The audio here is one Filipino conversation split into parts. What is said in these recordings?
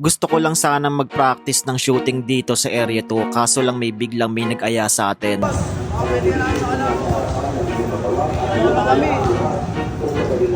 Gusto ko lang sana mag-practice ng shooting dito sa area 2 kaso lang may biglang may nag-aya sa atin.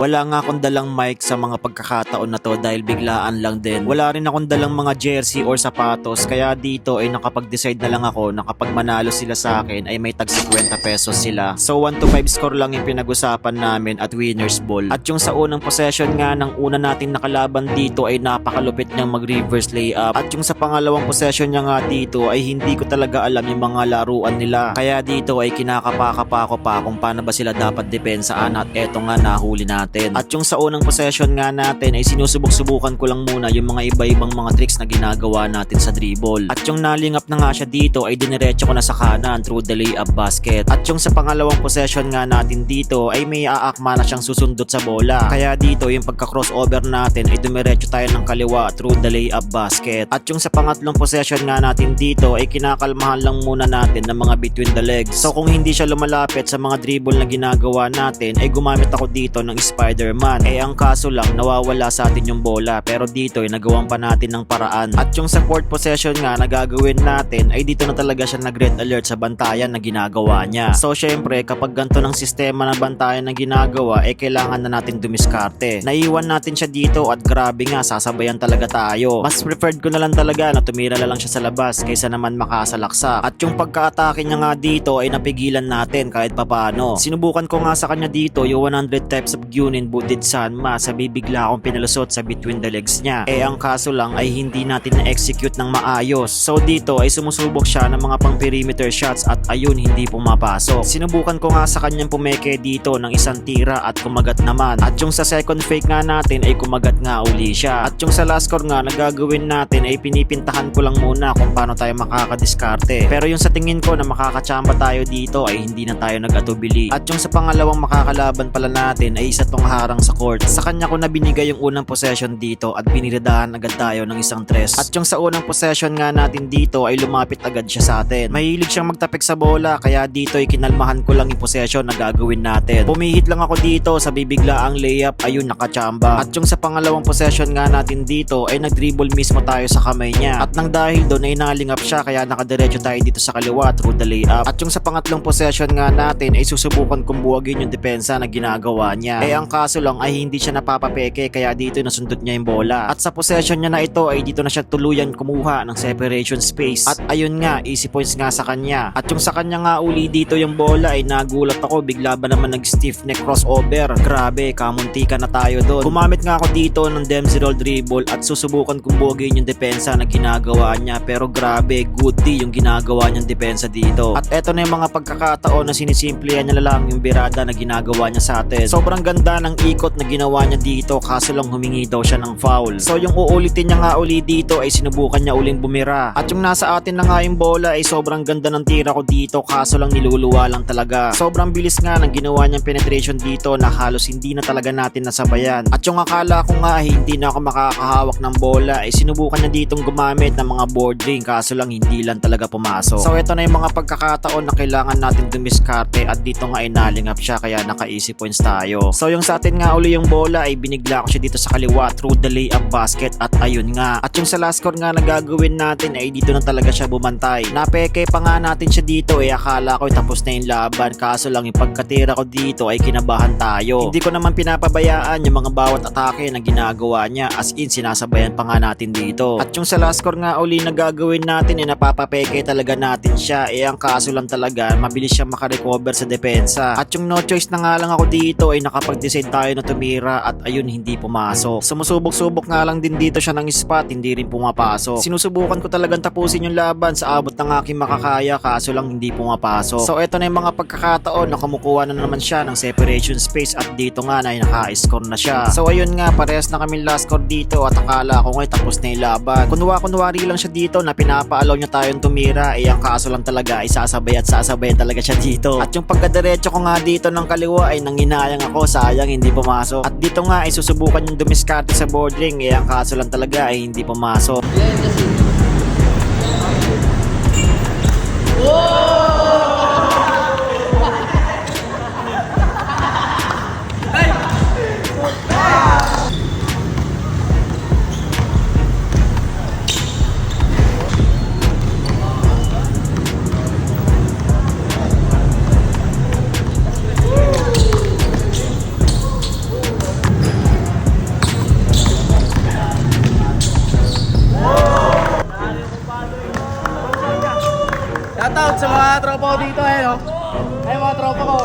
Wala nga akong dalang mic sa mga pagkakataon na to dahil biglaan lang din. Wala rin akong dalang mga jersey or sapatos kaya dito ay nakapag-decide na lang ako na kapag manalo sila sa akin ay may tag 50 pesos sila. So 1 to 5 score lang yung pinag-usapan namin at winner's ball. At yung sa unang possession nga ng una nating nakalaban dito ay napakalupit niyang mag-reverse layup. At yung sa pangalawang possession niya nga dito ay hindi ko talaga alam yung mga laruan nila. Kaya dito ay kinakapaka ko pa kung paano ba sila dapat depensaan at eto nga nahuli natin. At yung sa unang possession nga natin ay sinusubok-subukan ko lang muna yung mga iba-ibang mga tricks na ginagawa natin sa dribble. At yung nalingap na nga siya dito ay diniretso ko na sa kanan through the layup basket. At yung sa pangalawang possession nga natin dito ay may aakma na siyang susundot sa bola. Kaya dito yung pagka-crossover natin ay dumiretso tayo ng kaliwa through the layup basket. At yung sa pangatlong possession nga natin dito ay kinakalmahan lang muna natin ng mga between the legs. So kung hindi siya lumalapit sa mga dribble na ginagawa natin ay gumamit ako dito ng Spider-Man. Eh ang kaso lang nawawala sa atin yung bola pero dito ay nagawan pa natin ng paraan. At yung sa fourth possession nga na gagawin natin ay dito na talaga siya nag-red alert sa bantayan na ginagawa niya. So syempre kapag ganito ng sistema na bantayan na ginagawa eh kailangan na natin dumiskarte. Naiwan natin siya dito at grabe nga sasabayan talaga tayo. Mas preferred ko na lang talaga na tumira na lang siya sa labas kaysa naman makasalaksak. At yung pagka-atake niya nga dito ay napigilan natin kahit papano. Sinubukan ko nga sa kanya dito yung 100 types of Gyunin Booted Sanma sa bibigla akong pinalusot sa between the legs niya. Eh ang kaso lang ay hindi natin na-execute ng maayos. So dito ay sumusubok siya ng mga pang perimeter shots at ayun hindi pumapasok. Sinubukan ko nga sa kanyang pumeke dito ng isang tira at kumagat naman. At yung sa second fake nga natin ay kumagat nga uli siya. At yung sa last score nga na gagawin natin ay pinipintahan ko lang muna kung paano tayo makakadiskarte. Pero yung sa tingin ko na makakachamba tayo dito ay hindi na tayo nag-atubili. At yung sa pangalawang makakalaban pala natin ay isa tong harang sa court. Sa kanya ko na binigay yung unang possession dito at biniradahan agad tayo ng isang tres. At yung sa unang possession nga natin dito ay lumapit agad siya sa atin. Mahilig siyang magtapik sa bola kaya dito ay kinalmahan ko lang yung possession na gagawin natin. Pumihit lang ako dito sa bibiglaang layup ayun nakachamba. At yung sa pangalawang possession nga natin dito ay nag-dribble mismo tayo sa kamay niya. At nang dahil doon ay nalingap siya kaya nakadiretso tayo dito sa kaliwa through the layup. At yung sa pangatlong possession nga natin ay susubukan kong buwagin yung depensa na ginagawa niya. Eh ang kaso lang ay hindi siya napapapeke kaya dito nasundot niya yung bola. At sa possession niya na ito ay dito na siya tuluyan kumuha ng separation space. At ayun nga, easy points nga sa kanya. At yung sa kanya nga uli dito yung bola ay nagulat ako bigla ba naman nag stiff neck crossover. Grabe, kamuntika na tayo doon. Gumamit nga ako dito ng Dempsey roll dribble at susubukan kong buwagin yung depensa na ginagawa niya pero grabe, good yung ginagawa niyang depensa dito. At eto na yung mga pagkakataon na sinisimplehan niya lang yung birada na ginagawa niya sa atin. Sobrang ganda ng ikot na ginawa niya dito kaso lang humingi daw siya ng foul. So yung uulitin niya nga uli dito ay sinubukan niya uling bumira. At yung nasa atin na nga yung bola ay sobrang ganda ng tira ko dito kaso lang niluluwa lang talaga. Sobrang bilis nga ng ginawa niyang penetration dito na halos hindi na talaga natin nasabayan. At yung akala ko nga ay hindi na ako makakahawak ng bola ay sinubukan niya ditong gumamit ng mga board ring kaso lang hindi lang talaga pumasok. So ito na yung mga pagkakataon na kailangan natin dumiskarte at dito nga ay nalingap siya kaya naka-easy points tayo. So yung sa atin nga uli yung bola ay binigla ko siya dito sa kaliwa through the layup basket at ayun nga. At yung sa last score nga na gagawin natin ay dito na talaga siya bumantay. Napeke pa nga natin siya dito eh akala ko tapos na yung laban kaso lang yung pagkatira ko dito ay kinabahan tayo. Hindi ko naman pinapabayaan yung mga bawat atake na ginagawa niya as in sinasabayan pa nga natin dito. At yung sa last score nga uli na gagawin natin eh napapapeke talaga natin siya eh ang kaso lang talaga mabilis siya makarecover sa depensa. At yung no choice na nga lang ako dito ay nakapag-decide tayo na tumira at ayun hindi pumasok. Sumusubok-subok nga lang din dito siya ng spot hindi rin pumapasok. Sinusubukan ko talagang tapusin yung laban sa abot ng aking makakaya kaso lang hindi pumapasok. So eto na yung mga pagkakataon na kumukuha na naman siya ng separation space at dito nga na naka-score na siya. So ayun nga parehas na kami last score dito at akala ko nga tapos na yung laban. Kunwa-kunwari lang siya dito na pinapaalaw niya tayong tumira eh ang kaso lang talaga ay sasabay at sasabay talaga siya dito. At yung pagkadiretso ko nga dito ng kaliwa ay nanginayang ako sayang hindi pumasok. At dito nga ay susubukan yung dumiskarte sa board ring eh ang kaso lang talaga ay hindi pumasok. Shout out sa mga tropa ko dito, ayun oh. Ayun mga tropa ko.